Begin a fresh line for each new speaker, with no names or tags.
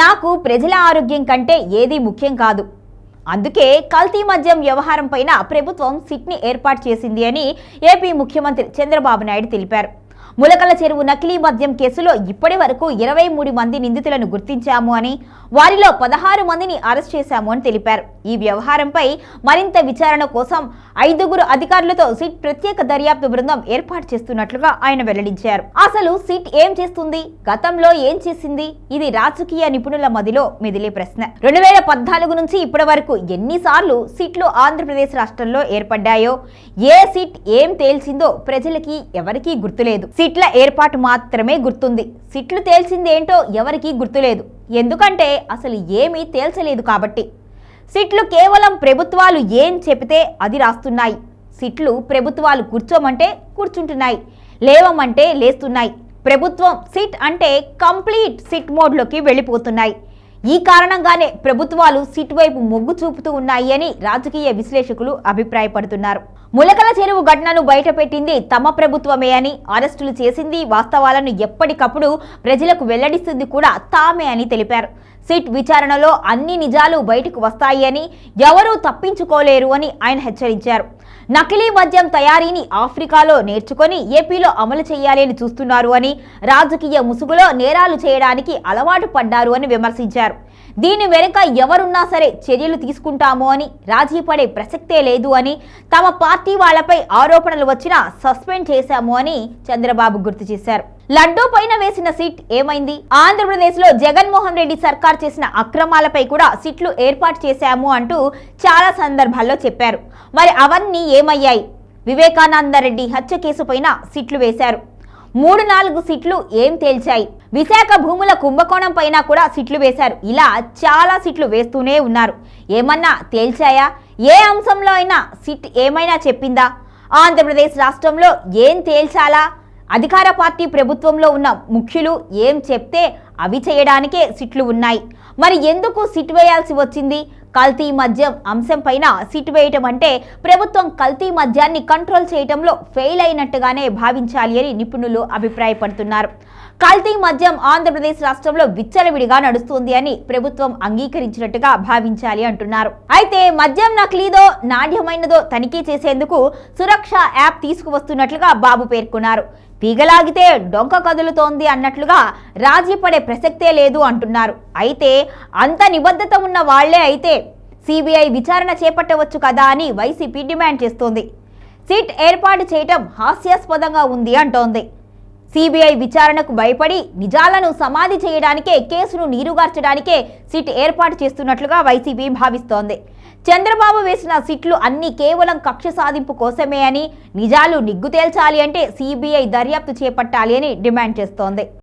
నాకు ప్రజల ఆరోగ్యం కంటే ఏదీ ముఖ్యం కాదు. అందుకే కల్తీ మద్యం వ్యవహారం పైన ప్రభుత్వం సిట్ని ఏర్పాటు చేసింది అని ఏపీ ముఖ్యమంత్రి చంద్రబాబు నాయుడు తెలిపారు. ములకల చెరువు నకిలీ మద్యం కేసులో ఇప్పటి వరకు ఇరవై మూడు మంది నిందితులను గుర్తించాము అని వారిలో పదహారు మందిని అరెస్ట్ చేశాము అని తెలిపారు. ఈ వ్యవహారంపై మరింత విచారణ కోసం ఐదుగురు అధికారులతో సిట్ ప్రత్యేక దర్యాప్తు బృందం ఏర్పాటు చేస్తున్నట్లుగా ఆయన వెల్లడించారు. అసలు సిట్ ఏం చేస్తుంది? గతంలో ఏం చేసింది? ఇది రాజకీయ నిపుణుల మదిలో మెదిలే ప్రశ్న. రెండు వేల పద్నాలుగు నుంచి ఇప్పటి వరకు ఎన్నిసార్లు సిట్లు ఆంధ్రప్రదేశ్ రాష్ట్రంలో ఏర్పడ్డాయో ఏ సిట్ ఏం తేల్చిందో ప్రజలకి ఎవరికీ గుర్తులేదు. సిట్ల ఏర్పాటు మాత్రమే గుర్తుంది. సిట్లు తేల్చింది ఏంటో ఎవరికీ గుర్తులేదు. ఎందుకంటే అసలు ఏమీ తేల్చలేదు కాబట్టి. సిట్లు కేవలం ప్రభుత్వాలు ఏం చెబితే అది రాస్తున్నాయి. సిట్లు ప్రభుత్వాలు కూర్చోమంటే కూర్చుంటున్నాయి. లేవమంటే లేస్తున్నాయి. ప్రభుత్వం సిట్ అంటే కంప్లీట్ సిట్ మోడ్లోకి వెళ్ళిపోతున్నాయి. ఈ కారణంగానే ప్రభుత్వాలు సిట్ వైపు మొగ్గు చూపుతూ ఉన్నాయి అని రాజకీయ విశ్లేషకులు అభిప్రాయపడుతున్నారు. ములకల చెరువు ఘటనను బయటపెట్టింది తమ ప్రభుత్వమే అని అరెస్టులు చేసింది వాస్తవాలను ఎప్పటికప్పుడు ప్రజలకు వెల్లడిస్తుంది కూడా తామే అని తెలిపారు. సిట్ విచారణలో అన్ని నిజాలు బయటకు వస్తాయి అని ఎవరూ తప్పించుకోలేరు అని ఆయన హెచ్చరించారు. నకిలీ మద్యం తయారీని ఆఫ్రికాలో నేర్చుకొని ఏపీలో అమలు చేయాలని చూస్తున్నారు అని రాజకీయ ముసుగులో నేరాలు చేయడానికి అలవాటు పడ్డారు అని విమర్శించారు. దీని వెనుక ఎవరున్నా సరే చర్యలు తీసుకుంటాము అని రాజీ పడే ప్రసక్తే లేదు అని తమ పార్టీ వాళ్ళపై ఆరోపణలు వచ్చినా సస్పెండ్ చేశాము అని చంద్రబాబు గుర్తు చేశారు. లడ్డూ పైన వేసిన సిట్ ఏమైంది? ఆంధ్రప్రదేశ్లో జగన్మోహన్ రెడ్డి సర్కార్ చేసిన అక్రమాలపై కూడా సిట్లు ఏర్పాటు చేశాము అంటూ చాలా సందర్భాల్లో చెప్పారు. మరి అవన్నీ ఏమయ్యాయి? వివేకానంద రెడ్డి హత్య కేసు పైన సిట్లు వేశారు. మూడు నాలుగు సిట్లు ఏం తేల్చాయి? విశాఖ భూముల కుంభకోణం పైన కూడా సిట్లు వేశారు. ఇలా చాలా సిట్లు వేస్తూనే ఉన్నారు. ఏమన్నా తేల్చాయా? ఏ అంశంలో అయినా సిట్ ఏమైనా చెప్పిందా? ఆంధ్రప్రదేశ్ రాష్ట్రంలో ఏం తేల్చాలా? అధికార పార్టీ ప్రభుత్వంలో ఉన్న ముఖ్యులు ఏం చెప్తే అవి చేయడానికే సిట్లు ఉన్నాయి. మరి ఎందుకు సిట్ వేయాల్సి వచ్చింది? కల్తీ మద్యం అంశం పైన సిట్ వేయటం అంటే ప్రభుత్వం కల్తీ మద్యాన్ని కంట్రోల్ చేయటంలో ఫెయిల్ అయినట్టుగానే భావించాలి అని నిపుణులు అభిప్రాయపడుతున్నారు. కల్తీ మద్యం ఆంధ్రప్రదేశ్ రాష్ట్రంలో విచ్చలవిడిగా నడుస్తుంది అని ప్రభుత్వం అంగీకరించినట్టుగా భావించాలి అంటున్నారు. అయితే మద్యం నకిలీదో నాణ్యమైనదో తనిఖీ చేసేందుకు సురక్ష యాప్ తీసుకువస్తున్నట్లుగా బాబు పేర్కొన్నారు. తీగలాగితే డొంక కదులుతోంది అన్నట్లుగా రాజీ పడే ప్రసక్తే లేదు అంటున్నారు. అయితే అంత నిబద్ధత ఉన్న వాళ్ళే అయితే సిబిఐ విచారణ చేపట్టవచ్చు కదా అని వైసీపీ డిమాండ్ చేస్తోంది. సిట్ ఏర్పాటు చేయటం హాస్యాస్పదంగా ఉంది అంటోంది. సిబిఐ విచారణకు భయపడి నిజాలను సమాధి చేయడానికే కేసును నీరుగార్చడానికే సిట్ ఏర్పాటు చేస్తున్నట్లుగా వైసీపీ భావిస్తోంది. చంద్రబాబు వేసిన సిట్లు అన్ని కేవలం కక్ష సాధింపు కోసమే అని నిజాలు నిగ్గు తేల్చాలి అంటే సిబిఐ దర్యాప్తు చేపట్టాలి అని డిమాండ్ చేస్తోంది.